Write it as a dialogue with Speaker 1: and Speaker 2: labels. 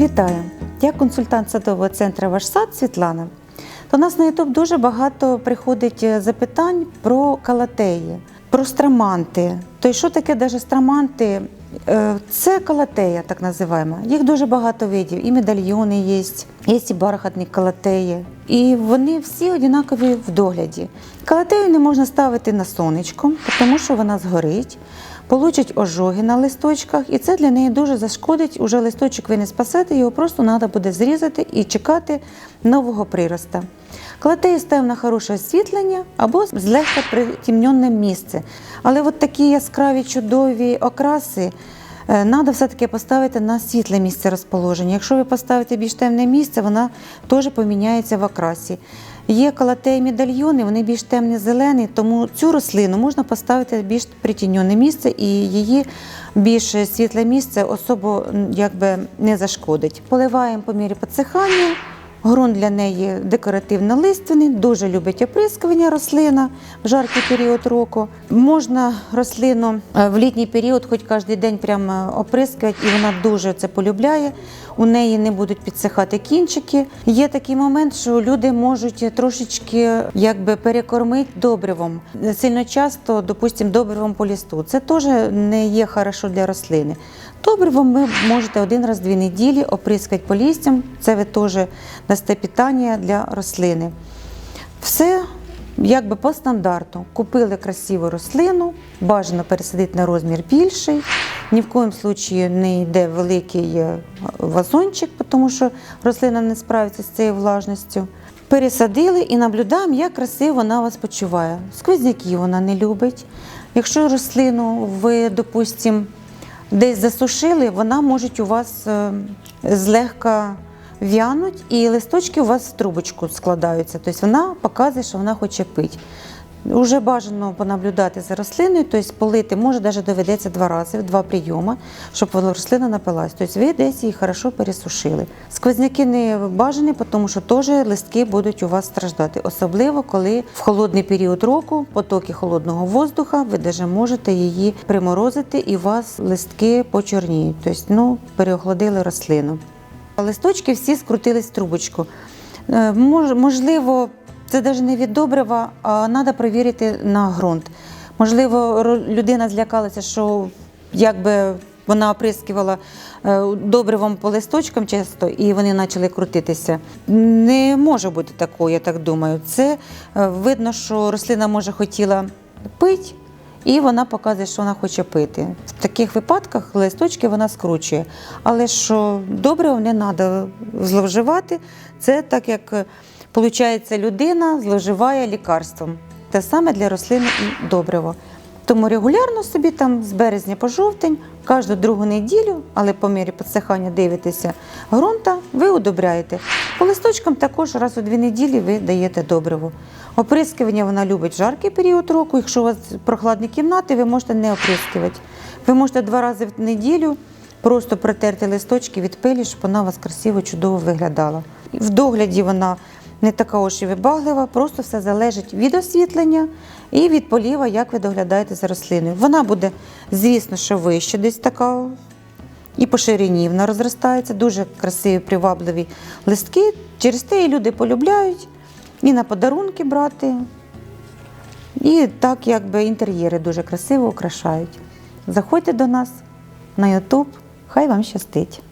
Speaker 1: Вітаю! Я консультант садового центру Ваш сад Світлана. До нас на YouTube дуже багато приходить е, запитань про калатеї, про страманти. То що таке даже страманти? Е, Це калатея, так називаємо. Їх дуже багато видів. І медальйони є, є і бархатні калатеї. І вони всі однакові в догляді. Калатею не можна ставити на сонечко, тому що вона згорить. Получить ожоги на листочках, і це для неї дуже зашкодить. Уже листочок ви не спасете, його просто треба буде зрізати і чекати нового прироста. Кладею ставимо на хороше освітлення або злегка притемнене місце. Але от такі яскраві чудові окраси треба все-таки поставити на світле місце розположення. Якщо ви поставите більш темне місце, вона теж поміняється в окрасі. Є калатеї медальйони, вони більш темні зелені, тому цю рослину можна поставити в більш притіньоне місце і її більш світле місце особо якби не зашкодить. Поливаємо по мірі підсихання. Ґрунт для неї декоративно-лиственний, дуже любить оприскування рослина в жаркий період року. Можна рослину е, в літній період, хоч кожен день прямо оприскувати, і вона дуже це полюбляє. У неї не будуть підсихати кінчики. Є такий момент, що люди можуть трошечки якби перекормити добривом. Сильно часто, допустимо, добривом по лісту. Це теж не є хорошо для рослини. Добривом ви можете один раз дві неділі оприскати по лістям. Це ви теж дасте питання для рослини. Все якби по стандарту. Купили красиву рослину, бажано пересадити на розмір більший. Ні в коєму случаї не йде великий е, вазончик, тому що рослина не справиться з цією влажністю. Пересадили і наблюдаємо, як красиво вона вас почуває. Сквозняки вона не любить. Якщо рослину ви, допустимо, десь засушили, вона може у вас е, злегка в'януть, і листочки у вас в трубочку складаються. Тобто вона показує, що вона хоче пити. Уже бажано понаблюдати за рослиною, тобто полити, може навіть доведеться два рази, в два прийоми, щоб рослина напилась. Тобто ви десь її хорошо пересушили. Сквозняки не бажані, тому що теж листки будуть у вас страждати, особливо коли в холодний період року потоки холодного воздуха, ви навіть можете її приморозити і у вас листки почорніють. Тобто, ну, переохолодили рослину. Листочки всі скрутились в трубочку. Е, мож- Можливо, це навіть не від добрива, а треба перевірити на ґрунт. Можливо, людина злякалася, що якби вона оприскувала е, добривом по листочкам часто, і вони почали крутитися. Не може бути такого, я так думаю. Це е, видно, що рослина може хотіла пити, і вона показує, що вона хоче пити. В таких випадках листочки вона скручує. Але що добре, не треба зловживати. Це так як виходить, людина зловживає лікарством. Те саме для рослини і добриво. Тому регулярно собі там з березня по жовтень, кожну другу неділю, але по мірі підсихання дивитеся ґрунта, ви удобряєте. По листочкам також раз у дві неділі ви даєте добриво. Оприскування вона любить жаркий період року. Якщо у вас прохладні кімнати, ви можете не оприскувати. Ви можете два рази в неділю просто протерти листочки від пилі, щоб вона у вас красиво, чудово виглядала. В догляді вона не така уж і вибаглива, просто все залежить від освітлення і від поліва, як ви доглядаєте за рослиною. Вона буде, звісно, що вище десь така і по ширині вона розростається, дуже красиві, привабливі листки. Через те і люди полюбляють і на подарунки брати. І так якби інтер'єри дуже красиво украшають. Заходьте до нас на YouTube, хай вам щастить.